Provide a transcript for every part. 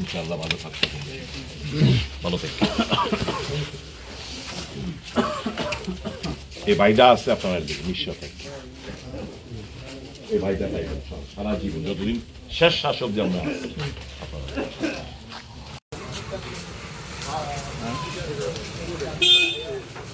ইনশাআল্লাহ ভালো থাকতে ভালো থেকে এই ভাইটা আছে আপনার দিকে, নিশ্চয় থেকে। এই ভাইটা থাকবেন সারা জীবন, যতদিন শেষ শাসক যে আমরা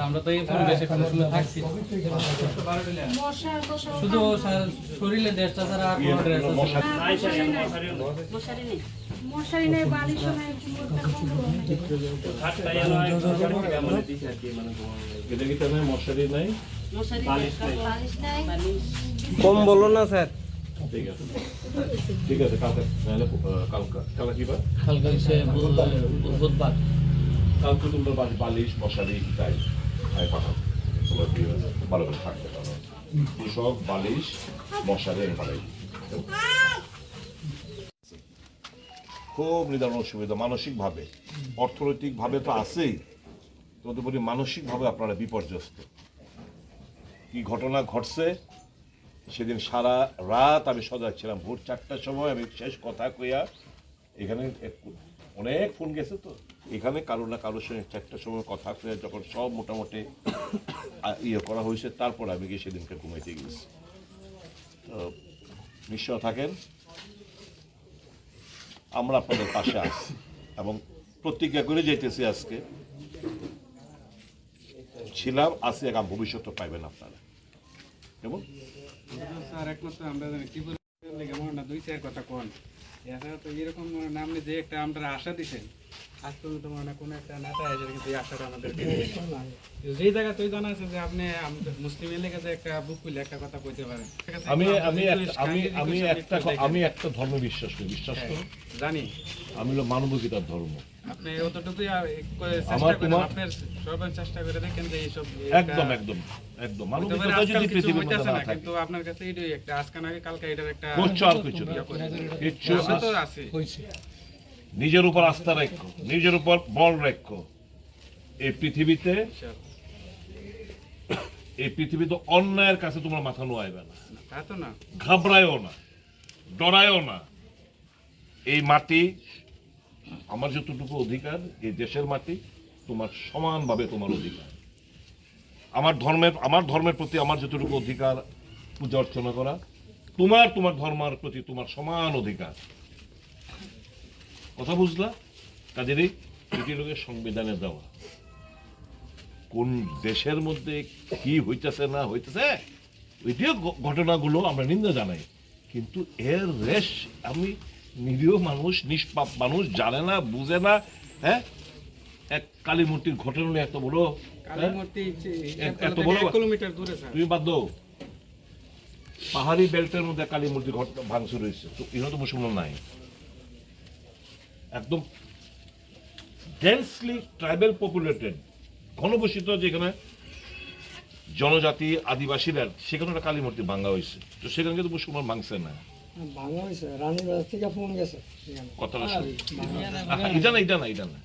আমরা তো এই পরিবেশে কোনো থাকছি না। মশা টশা শুধু সার- শরীরে ছাড়া আর কোনো ড্রেস আছে মশারি নেই। মশারি নেই। বালিশ নেই এটা কি তাহলে মশারি নাই মশারি বালিশ নাই কম বলো না স্যার। ঠিক আছে। ঠিক আছে কালকে। তাহলে কালকে কালকে কি বার? কালকে হচ্ছে বুধ- বুধবার। কালকে তোমরা বাড়ি বালিশ মশারি তাই। তাই পাঠাও। তোমরা ভালো করে থাকতে পারো। সব বালিশ, মশারি আমি পাঠাই খুব নিদারুণ অসুবিধা মানসিকভাবে। অর্থনৈতিকভাবে তো আছেই। তদুপরি মানসিকভাবে আপনারা বিপর্যস্ত। কি ঘটনা ঘটছে, সেদিন সারা রাত আমি সজাগ ছিলাম। ভোর চারটার সময় আমি শেষ কথা কইয়া এখানে অনেক ফোন গেছে তো। এখানে কারও না কারোর সঙ্গে চারটার সময় কথা কয়ে যখন সব মোটামুটি ইয়ে করা হয়েছে, তারপর আমি গিয়ে সেদিনকে ঘুমাইতে গিয়েছি। তো নিশ্চয় থাকেন। আমরা আপনাদের পাশে আছি এবং প্রতিজ্ঞা করে যেতেছি আজকে। ছিলাম, আছি এখন ভবিষ্যৎ পাইবেন আপনারা। কেমন? স্যার একমাত্র আমরা দুই চার কথা কোন। এছাড়া তো এরকম নামে যে একটা আমরা আশা আজ পর্যন্ত মনে কোনো একটা নেতা কিন্তু এই আশাটা আমাদেরকে দিয়েছে। যেই জায়গা তুই জানা আছে যে আপনি আমাদের মুসলিম যে একটা বুক খুলে একটা কথা কইতে পারেন আমি আমি একটা- আমি আমি একটা আমি একটা ধর্ম বিশ্বাস করি বিশ্বাস করি করুন। জানি। আমি হলো মানবিকতার ধর্ম। আপনি অতটুকুই আর এক- করে আমার চেষ্টা করেন আপনার সর্বান চেষ্টা করে দেখেন যে এইসব একদম একদম একদম। মানবিকতা যদি পৃথিবীর মধ্যে না না, থাকে। কিন্তু আপনার কাছে এটাই একটা আজকাল আগে কালকে এটার একটা কিচ্ছু আর কিছু না। কিচ্ছু তো আস- নিজের উপর আস্থা রাখো নিজের উপর বল রাখো। এই পৃথিবীতে এই পৃথিবীতে অন্যায়ের কাছে তোমার মাথা নোয়াইবে না তা তো না। ঘাবড়ায়ও না ডরায়ও না। এই মাটি আমার যতটুকু অধিকার, এই দেশের মাটি তোমার সমানভাবে তোমার অধিকার। আমার ধর্মের আমার ধর্মের প্রতি আমার যতটুকু অধিকার, পূজা অর্চনা করা, তোমার তোমার ধর্মের প্রতি তোমার সমান অধিকার। কথা বুঝলা? কাজেরই এটি লোকের সংবিধানে দেওয়া। কোন দেশের মধ্যে কি হইতেছে, না হইতেছে, ওইটিও ঘটনাগুলো আমরা নিন্দা জানাই। কিন্তু এর রেশ আমি নিরীহ মানুষ নিষ্পাপ মানুষ জানে না বুঝে না হ্যাঁ? এক কালী মূর্তির ঘটনা নিয়ে এত বড় হ্যাঁ? এত- বড়- কিলোমিটার দূরে তুমি বাদ দাও। পাহাড়ি বেল্টের মধ্যে কালী মূর্তি ঘটনা ভাঙচুর হয়েছে। তো এখানে তো মুসলমান নাই। একদম ডেন্সলি ট্রাইবেল পপুলেটেড ঘনবসিত যেখানে জনজাতি আদিবাসীরা সেখানে একটা কালী মূর্তি ভাঙা হয়েছে। তো সেখানে কিন্তু মুসলমান ভাঙছে না। ভাঙা হয়েছে রানীবাজার থেকে ফোন গেছে। এটা না এটা না এটা না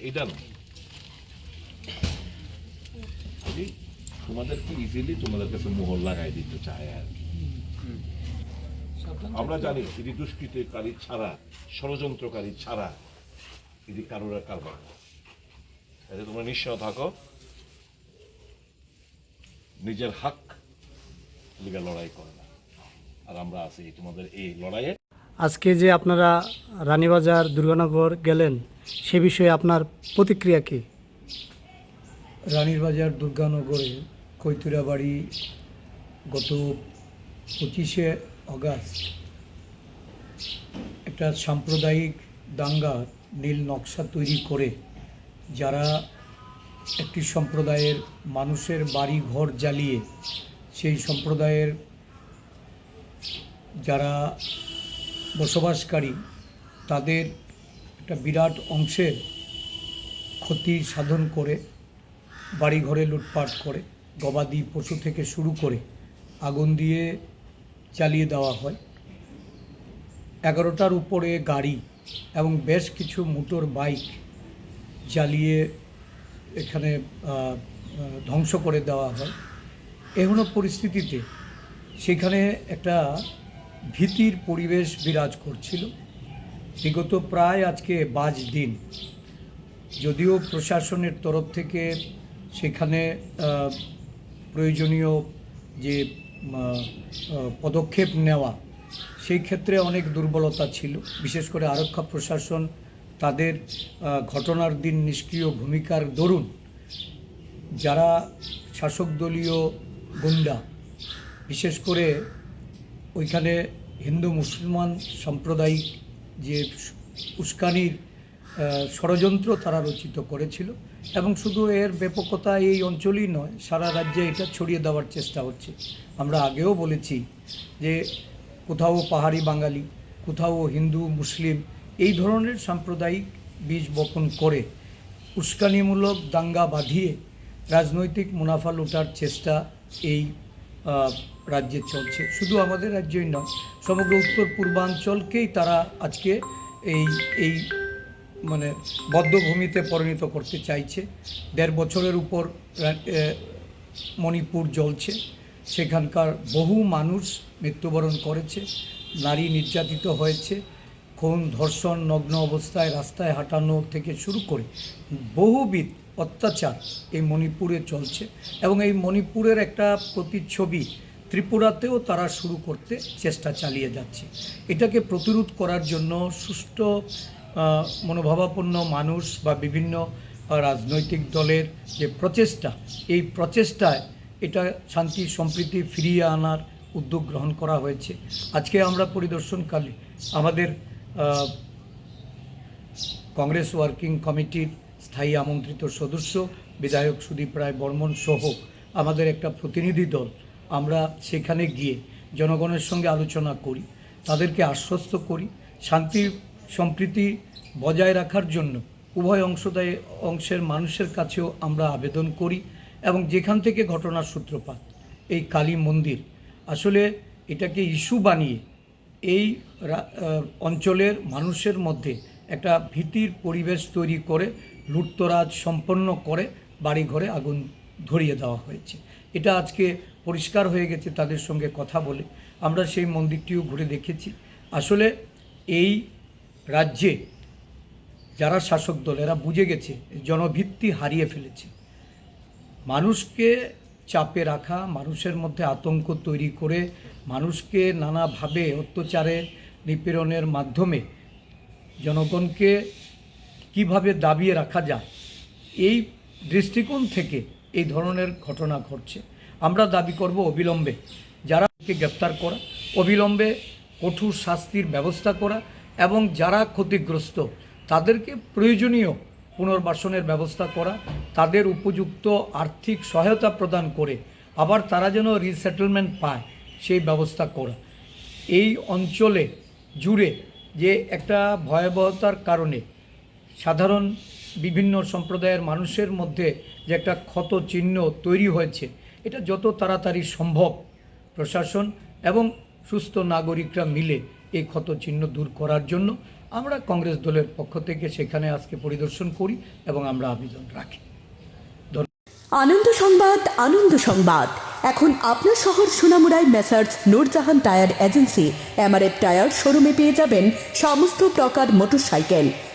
এটা- না ইজিলি তোমাদের কাছে মোহর লাগাই দিতে চায় আর কি। আমরা জানি এটি দুষ্কৃতিকারী ছাড়া ষড়যন্ত্রকারী ছাড়া এটি কারোর কারবার এতে তোমরা নিশ্চয় থাকো। নিজের হাক লিগে লড়াই করে। না আর আমরা আছি তোমাদের এই লড়াইয়ে। আজকে যে আপনারা রানীবাজার দুর্গানগর গেলেন সে বিষয়ে আপনার প্রতিক্রিয়া কি? রানীর বাজার দুর্গানগরে কৈতুরাবাড়ি গত পঁচিশে অগাস্ট একটা সাম্প্রদায়িক দাঙ্গার নীল নকশা তৈরি করে যারা একটি সম্প্রদায়ের মানুষের বাড়ি ঘর জ্বালিয়ে সেই সম্প্রদায়ের যারা বসবাসকারী, তাদের একটা বিরাট অংশের ক্ষতি সাধন করে, বাড়িঘরে লুটপাট করে, গবাদি পশু থেকে শুরু করে আগুন দিয়ে চালিয়ে দেওয়া হয়। এগারোটার উপরে গাড়ি এবং বেশ কিছু মোটর বাইক জ্বালিয়ে এখানে ধ্বংস করে দেওয়া হয়। এখনও পরিস্থিতিতে সেখানে একটা ভীতির পরিবেশ বিরাজ করছিল। বিগত প্রায় আজকে বাজ দিন। যদিও প্রশাসনের তরফ থেকে সেখানে প্রয়োজনীয় যে পদক্ষেপ নেওয়া, সেই ক্ষেত্রে অনেক দুর্বলতা ছিল। বিশেষ করে আরক্ষা প্রশাসন তাদের ঘটনার দিন নিষ্ক্রিয় ভূমিকার দরুন যারা শাসক দলীয় গুন্ডা, বিশেষ করে ওইখানে হিন্দু মুসলমান সাম্প্রদায়িক যে উস্কানির ষড়যন্ত্র তারা রচিত করেছিল এবং শুধু এর ব্যাপকতা এই অঞ্চলেই নয়, সারা রাজ্যে এটা ছড়িয়ে দেওয়ার চেষ্টা হচ্ছে। আমরা আগেও বলেছি যে কোথাও পাহাড়ি বাঙালি, কোথাও হিন্দু, মুসলিম এই ধরনের সাম্প্রদায়িক বীজ বপন করে উস্কানিমূলক দাঙ্গা বাঁধিয়ে রাজনৈতিক মুনাফা লুটার চেষ্টা এই রাজ্যে চলছে। শুধু আমাদের রাজ্যই নয়, সমগ্র উত্তর পূর্বাঞ্চলকেই তারা আজকে এই এই মানে বদ্ধভূমিতে পরিণত করতে চাইছে। দেড় বছরের উপর মণিপুর জ্বলছে। সেখানকার বহু মানুষ মৃত্যুবরণ করেছে, নারী নির্যাতিত হয়েছে, খুন, ধর্ষণ, নগ্ন অবস্থায় রাস্তায় হাঁটানো থেকে শুরু করে বহুবিধ অত্যাচার এই মণিপুরে চলছে। এবং এই মণিপুরের একটা প্রতিচ্ছবি ত্রিপুরাতেও তারা শুরু করতে চেষ্টা চালিয়ে যাচ্ছে। এটাকে প্রতিরোধ করার জন্য সুষ্ঠু মনোভাবাপন্ন মানুষ বা বিভিন্ন রাজনৈতিক দলের যে প্রচেষ্টা, এই প্রচেষ্টায় এটা শান্তি, সম্প্রীতি ফিরিয়ে আনার উদ্যোগ গ্রহণ করা হয়েছে। আজকে আমরা পরিদর্শনকালে আমাদের কংগ্রেস ওয়ার্কিং কমিটির স্থায়ী আমন্ত্রিত সদস্য, বিধায়ক সুদীপ রায় বর্মন সহ আমাদের একটা প্রতিনিধি দল আমরা সেখানে গিয়ে জনগণের সঙ্গে আলোচনা করি, তাদেরকে আশ্বস্ত করি, শান্তি সম্প্রীতি বজায় রাখার জন্য উভয় অংশদায়, অংশের মানুষের কাছেও আমরা আবেদন করি এবং যেখান থেকে ঘটনার সূত্রপাত, এই কালী মন্দির। আসলে এটাকে ইস্যু বানিয়ে এই অঞ্চলের মানুষের মধ্যে একটা ভীতির পরিবেশ তৈরি করে লুটতরাজ সম্পন্ন করে বাড়িঘরে আগুন ধরিয়ে দেওয়া হয়েছে। এটা আজকে পরিষ্কার হয়ে গেছে তাদের সঙ্গে কথা বলে। আমরা সেই মন্দিরটিও ঘুরে দেখেছি। আসলে এই রাজ্যে যারা শাসক দল, এরা বুঝে গেছে জনভিত্তি হারিয়ে ফেলেছে। মানুষকে চাপে রাখা, মানুষের মধ্যে আতঙ্ক তৈরি করে, মানুষকে নানাভাবে অত্যাচারে নিপীড়নের মাধ্যমে জনগণকে কীভাবে দাবিয়ে রাখা যায়, এই দৃষ্টিকোণ থেকে এই ধরনের ঘটনা ঘটছে। আমরা দাবি করব অবিলম্বে যারা কে গ্রেপ্তার করা, অবিলম্বে কঠোর শাস্তির ব্যবস্থা করা এবং যারা ক্ষতিগ্রস্ত, তাদেরকে প্রয়োজনীয় পুনর্বাসনের ব্যবস্থা করা, তাদের উপযুক্ত আর্থিক সহায়তা প্রদান করে আবার তারা যেন রিসেটেলমেন্ট পায় সেই ব্যবস্থা করা। এই অঞ্চলে জুড়ে যে একটা ভয়াবহতার কারণে সাধারণ বিভিন্ন সম্প্রদায়ের মানুষের মধ্যে যে একটা ক্ষত চিহ্ন তৈরি হয়েছে, এটা যত তাড়াতাড়ি সম্ভব প্রশাসন এবং সুস্থ নাগরিকরা মিলে এই ক্ষত চিহ্ন দূর করার জন্য আমরা কংগ্রেস দলের পক্ষ থেকে সেখানে আজকে পরিদর্শন করি এবং আমরা আবেদন রাখি। আনন্দ সংবাদ আনন্দ সংবাদ। এখন আপনার শহর সোনামুড়ায় Messrs Nurjahan tyre agency. MRF tyre শোরুমে পেয়ে যাবেন সমস্ত প্রকার মোটরসাইকেল।